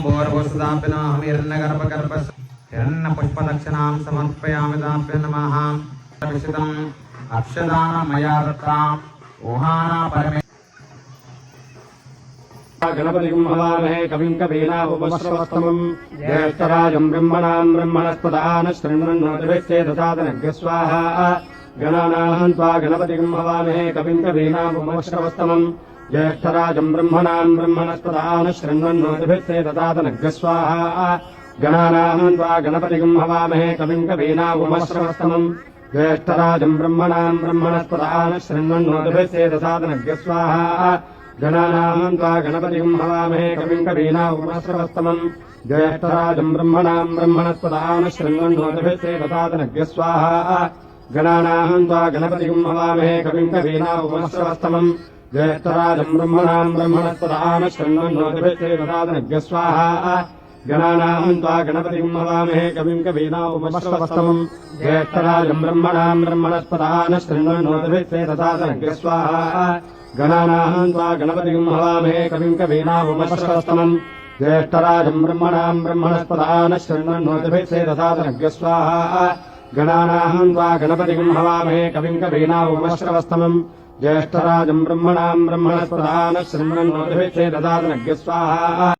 भूर्भुवस्सुदापिनो हिरण्यगर्भगर्भ हिरण्यपुष्पदक्षिणां समर्पयामि दाप्य नमः विषितम् अक्षदान मया दत्ताम् ऊहाना परमे गणपतिम् हवामहे कविम् कवीनामुपस्रवस्तमम् ज्येष्ठराजम् ब्रह्मणाम् ब्रह्मणस्पदान शृण्वन्नोतिभिश्चेदसादनग्रस्वाहा गणानाहम् त्वा गणपतिम् हवामहे कविम् कवीनामुपस्रवस्तमम् ज्येष्ठराजम् ब्रह्मणाम् ब्रह्मणस्पदान शृण्वन्नोतिभिश्चेदसादनग्रस्वाहा गणानाहम् त्वा गणपतिम् हवामहे कविम् कवीनामुपस्रवस्तमम् ज्येष्ठराजम् ब्रह्मणाम् ब्रह्मणस्पदान शृण्वन्नोतिभिश्चेदसादनग्रस्वाहा गणानाम् त्वा गणपतिम् हवामहे कविम् कवीनामुपस्रवस्तमम् ज्येष्ठराजम् ब्रह्मणाम् ब्रह्मणस्पदान शृण्वन्नोतिभिश्चेदसादनग्रस्वाहा गणानाम् त्वा गणपतिम् हवामहे कविम् कवीनामुपस्रवस्तमम् ज्येष्ठराजम् ब्रह्मणाम् ब्रह्मणस्पदान शृण्वन्नोतिभिश्चेदसादनग्रस्वाहा गणानाम् त्वा गणपतिम् हवामहे कविम् कवीनामुपस्रवस्तमम् ज्येष्ठराजम् ब्रह्मणाम् ब्रह्मणस्पदान शृण्वन्नोतिभिश्चेदसादनग्रस्वाहा गणानाहम् त्वा गणपतिम् हवामहे कविम् कवीनामुपस्रवस्तमम् ज्येष्ठराजम् ब्रह्मणाम् ब्रह्मणस्पदान शृण्वन्नोतिभिश्चेदसादनग्रस्वाहा गणानाहम् त्वा गणपतिम् हवामहे कविम् कवीनामुपस्रवस्तमम् ज्येष्ठराजम् ब्रह्मणाम् ब्रह्मणस्पदान शृण्वन्नोतिभिश्चेदसादनग्रस्वाहा